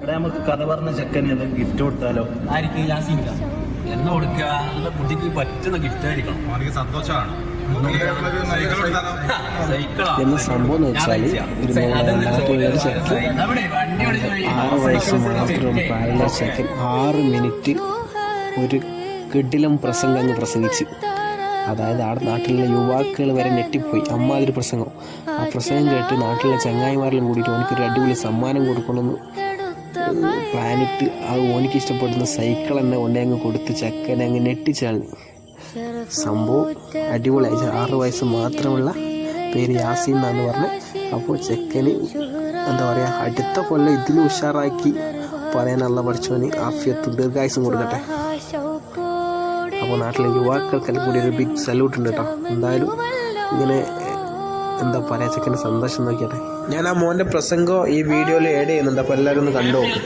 ഇവിടെ നമുക്ക് കഥ പറഞ്ഞ ചെക്കന് എന്തെങ്കിലും ഗിഫ്റ്റ് കൊടുത്താലോ? ആയിരിക്കും യാസീനിക്ക എന്ന് കൊടുക്കുക നല്ല കുട്ടിക്ക് പറ്റുന്ന ഗിഫ്റ്റ് ആയിരിക്കണം. അവനിക്ക് സന്തോഷമാണ് എന്ന സംഭവം എന്ന് വെച്ചാൽ ഒരു ഒരു ചെക്കൻ. ആറ് വയസ്സ് മാത്രം പ്രായമുള്ള ചെക്കൻ ആറ് മിനിറ്റ് ഒരു കിടിലം പ്രസംഗം അങ്ങ് പ്രസംഗിച്ചു. അതായത് ആ നാട്ടിലുള്ള യുവാക്കൾ വരെ ഞെട്ടിപ്പോയി. അമ്മാതിരി പ്രസംഗം. ആ പ്രസംഗം കേട്ട് നാട്ടിലെ ചങ്ങായിമാരെല്ലാം കൂടിയിട്ട് എനിക്കൊരു അടിപൊളി സമ്മാനം കൊടുക്കണമെന്ന് പ്ലാനിട്ട് ആ ഓനിക്ക് ഇഷ്ടപ്പെടുന്ന സൈക്കിൾ തന്നെ കൊണ്ടേ അങ്ങ് കൊടുത്ത് ചക്കനെ അങ്ങ് ഞെട്ടിച്ചാളി. സംഭവം അടിപൊളിയായി. ആറ് വയസ്സ് മാത്രമുള്ള പേര് യാസീൻ എന്നാണ് പറഞ്ഞത് അപ്പോൾ ചെക്കന് എന്താ പറയുക അടുത്ത കൊല്ലം ഇതിൽ ഉഷാറാക്കി പറയാനുള്ള പഠിച്ചവന് ആഫിയത്ത് ദീർഘായുസം കൊടുക്കട്ടെ. അപ്പോൾ നാട്ടിലെ യുവാക്കൾക്കെല്ലാം കൂടി ഒരു ബിഗ് സല്യൂട്ട് ഉണ്ട് കേട്ടോ. എന്തായാലും ഇങ്ങനെ എന്താ പറയുക ചെക്കന്റെ സന്തോഷം നോക്കിയാട്ടെ. ഞാൻ ആ മോന്റെ പ്രസംഗോ ഈ വീഡിയോയിൽ ഏഡ് ചെയ്യുന്നുണ്ട് അപ്പോൾ എല്ലാവരും ഒന്ന് കണ്ടു നോക്കും.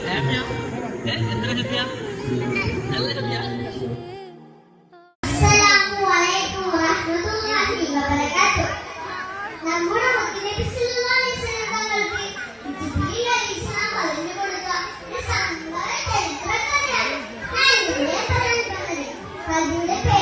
അതിന്റെ